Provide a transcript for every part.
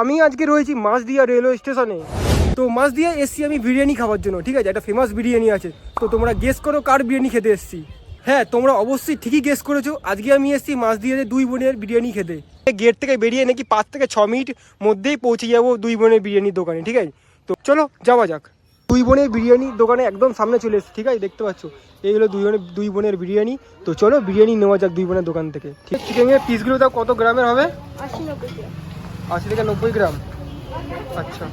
আমি আজকে রয়েছি মাছদিয়া রেলওয়ে স্টেশনে। তো মাছদিয়া এসছি আমি বিরিয়ানি খাওয়ার জন্য, ঠিক আছে? একটা ফেমাস বিরিয়ানি আছে। তো তোমরা গেস করো কার বিরিয়ানি খেতে এসছি। হ্যাঁ তোমরা অবশ্যই ঠিকই গেস করেছ, আজকে আমি এসছি মাছদিয়াতে দুই বোনের বিরিয়ানি খেতে। গেট থেকে বেরিয়ে নাকি পাঁচ থেকে ছ মিনিট মধ্যেই পৌঁছে যাব দুই বোনের বিরিয়ানির দোকানে, ঠিক আছে? তো চলো, যাওয়া যাক। দুই বোনের বিরিয়ানির দোকানে একদম সামনে চলে এসেছি, ঠিক আছে? দেখতে পাচ্ছ? এই হলো দুই বোনের দুই বোনের বিরিয়ানি। তো চলো, বিরিয়ানি নেওয়া যাক দুই বোনের দোকান থেকে। ঠিক চিকেনের পিসগুলো তাও কত গ্রামের হবে? আশি থেকে নব্বই গ্রাম। আচ্ছা।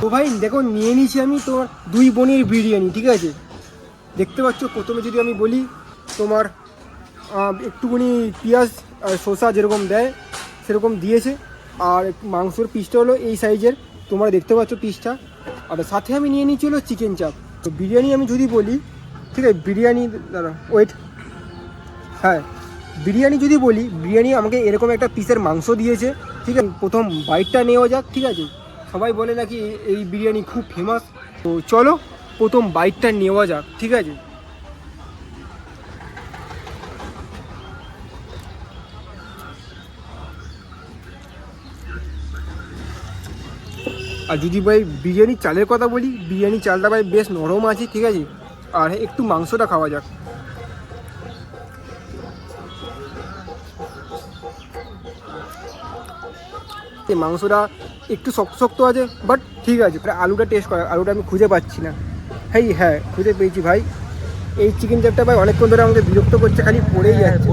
তো ভাই, দেখো, নিয়ে নিয়েছি আমি তোমার দুই বোনের বিরিয়ানি, ঠিক আছে? দেখতে পাচ্ছ, প্রথমে যদি আমি বলি, তোমার একটুখানি পেঁয়াজ আর শসা যেরকম দেয়, সেরকম দিয়েছে। আর মাংসর পিসটা হলো এই সাইজের তোমরা দেখতে পাচ্ছ পিসটা আর সাথে আমি নিয়ে নিয়েছি হলো চিকেন চাপ তো বিরিয়ানি আমি যদি বলি, ঠিক আছে, বিরিয়ানি, দাঁড়া ওয়েট হ্যাঁ। বিরিয়ানি যদি বলি, বিরিয়ানি আমাকে এরকম একটা পিসের মাংস দিয়েছে, ঠিক আছে? প্রথম বাইটটা নেওয়া যাক, ঠিক আছে? সবাই বলে নাকি এই বিরিয়ানি খুব ফেমাস তো চলো, প্রথম বাইটটা নেওয়া যাক, ঠিক আছে? আর যদি ভাই বিরিয়ানি চালের কথা বলি, বিরিয়ানি চালটা ভাই বেশ নরম আছে, ঠিক আছে? আর একটু মাংসটা খাওয়া যাক। এই মাংসটা একটু শক্ত শক্ত আছে বাট ঠিক আছে প্রায় আলুটা টেস্ট করা আলুটা আমি খুঁজে পাচ্ছি না। হ্যাঁ হ্যাঁ খুঁজে পেয়েছি ভাই। এই চিকেন চাপটা ভাই অনেকক্ষণ ধরে আমাকে বিরক্ত করছে খালি পড়েই যাচ্ছে?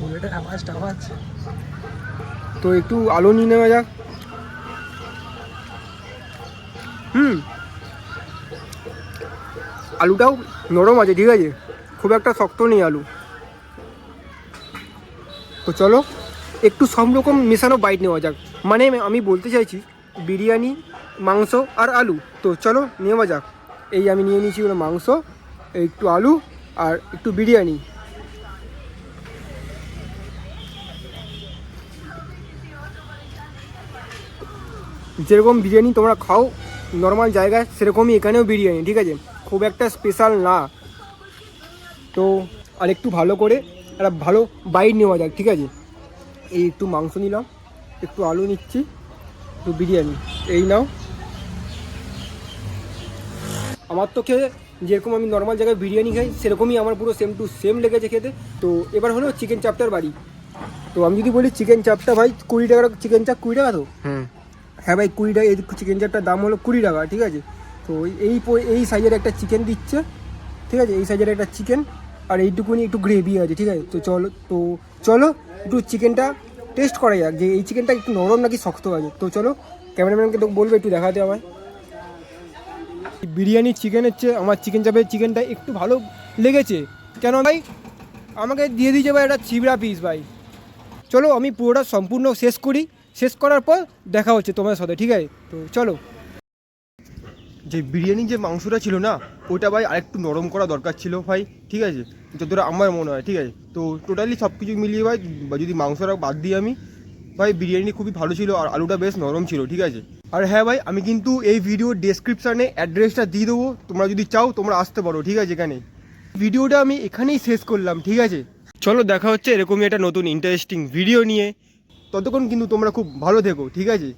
বুলেটের আওয়াজ। তো একটু আলু নিয়ে নেওয়া যাক। হুম। আলুটাও নরম আছে ঠিক আছে। খুব একটা শক্ত নেই আলু। তো চলো। একটু সব রকম মেশানো বাইট নেওয়া যাক। মানে আমি বলতে চাইছি, বিরিয়ানি, মাংস আর আলু। তো চলো নেওয়া যাক। এই আমি নিয়ে নিয়েছি হলো মাংস, একটু আলু আর একটু বিরিয়ানি। যেরকম বিরিয়ানি তোমরা খাও নর্মাল জায়গায় সেরকমই এখানেও বিরিয়ানি, ঠিক আছে? খুব একটা স্পেশাল না। তো আর একটু ভালো করে একটা ভালো বাইট নেওয়া যাক, ঠিক আছে? এই একটু মাংস নিলাম একটু আলু নিচ্ছি একটু বিরিয়ানি এই নাও। আমার তো খেয়ে যেরকম আমি নর্মাল জায়গায় বিরিয়ানি খাই সেরকমই আমার পুরো সেম টু সেম লেগেছে খেতে। তো এবার হলো চিকেন চাপটার বাড়ি। তো আমি যদি বলি চিকেন চাপটা ভাই কুড়ি টাকার চিকেন চাপ কুড়ি টাকা তো? হ্যাঁ ভাই কুড়ি টাকা এই চিকেন চাপটার দাম হলো কুড়ি টাকা ঠিক আছে? তো এই এই সাইজের একটা চিকেন দিচ্ছে ঠিক আছে? এই সাইজের একটা চিকেন আর এইটুকুনি একটু গ্রেভি আছে, ঠিক আছে? তো চলো তো চলো, একটু চিকেনটা টেস্ট করা যাক, যে এই চিকেনটা একটু নরম নাকি শক্ত আছে। তো চলো ক্যামেরাম্যানকে তো বলবে, একটু দেখাতে আমায়। বিরিয়ানি চিকেন হচ্ছে, আমার চিকেন চাপের চিকেনটা একটু ভালো লেগেছে। কেন ভাই? আমাকে দিয়ে দিয়েছে ভাই একটা চিবড়া পিস ভাই। চলো, আমি পুরোটা সম্পূর্ণ শেষ করি। শেষ করার পর দেখা হচ্ছে তোমার সাথে, ঠিক আছে? তো চলো। যে বিরিয়ানির যে মাংসটা ছিল না ওটা ভাই আরেকটু নরম করা দরকার ছিল ভাই, ঠিক আছে? যতটা আমার মনে হয়, ঠিক আছে? তো টোটালি সব কিছু মিলিয়ে ভাই যদি মাংসটা বাদ দিই আমি, ভাই বিরিয়ানি খুবই ভালো ছিল আর আলুটা বেশ নরম ছিল, ঠিক আছে? আর হ্যাঁ ভাই, আমি কিন্তু এই ভিডিও ডেসক্রিপশানে অ্যাড্রেসটা দিয়ে দেবো, তোমরা যদি চাও তোমরা আসতে পারো, ঠিক আছে, এখানে? ভিডিওটা আমি এখানেই শেষ করলাম, ঠিক আছে? চলো দেখা হচ্ছে এরকমই একটা নতুন ইন্টারেস্টিং ভিডিও নিয়ে। ততক্ষণ কিন্তু তোমরা খুব ভালো থেকো, ঠিক আছে?